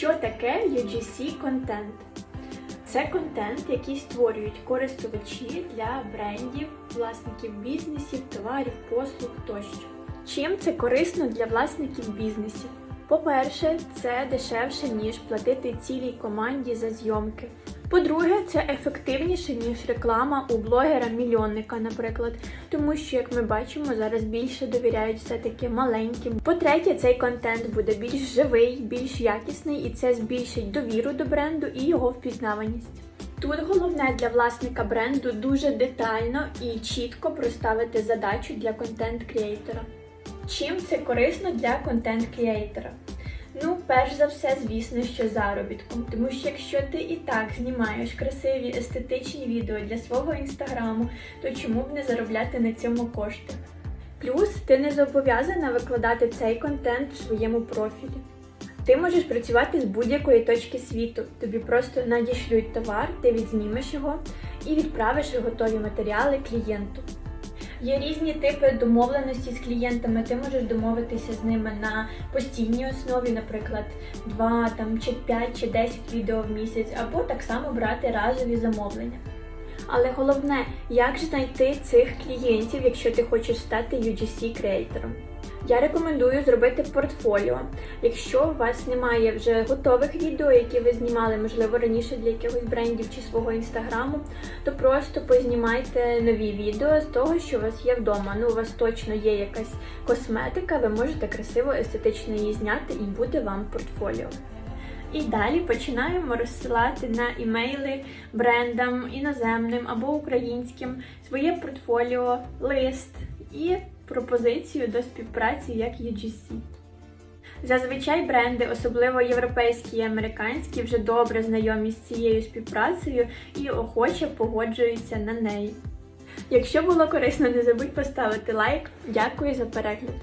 Що таке UGC контент? Це контент, який створюють користувачі для брендів, власників бізнесів, товарів, послуг тощо. Чим це корисно для власників бізнесів? По-перше, це дешевше, ніж платити цілій команді за зйомки. По-друге, це ефективніше, ніж реклама у блогера-мільйонника, наприклад, тому що, як ми бачимо, зараз більше довіряють все-таки маленьким. По-третє, цей контент буде більш живий, більш якісний, і це збільшить довіру до бренду і його впізнаваність. Тут головне для власника бренду дуже детально і чітко проставити задачу для контент-креатора. Чим це корисно для контент-креатора? Ну, перш за все, звісно, що заробітком. Тому що якщо ти і так знімаєш красиві естетичні відео для свого інстаграму, то чому б не заробляти на цьому кошти? Плюс ти не зобов'язана викладати цей контент в своєму профілі. Ти можеш працювати з будь-якої точки світу. Тобі просто надішлють товар, ти відзнімеш його і відправиш готові матеріали клієнту. Є різні типи домовленості з клієнтами. Ти можеш домовитися з ними на постійній основі, наприклад, 2 там, чи 5 чи 10 відео в місяць, або так само брати разові замовлення. Але головне, як ж знайти цих клієнтів, якщо ти хочеш стати UGC креатором? Я рекомендую зробити портфоліо. Якщо у вас немає вже готових відео, які ви знімали, можливо, раніше для якихось брендів чи свого інстаграму, то просто познімайте нові відео з того, що у вас є вдома. Ну, у вас точно є якась косметика, ви можете красиво, естетично її зняти і буде вам портфоліо. І далі починаємо розсилати на імейли брендам іноземним або українським своє портфоліо, лист і пропозицію до співпраці як UGC. Зазвичай бренди, особливо європейські і американські, вже добре знайомі з цією співпрацею і охоче погоджуються на неї. Якщо було корисно, не забудь поставити лайк. Дякую за перегляд!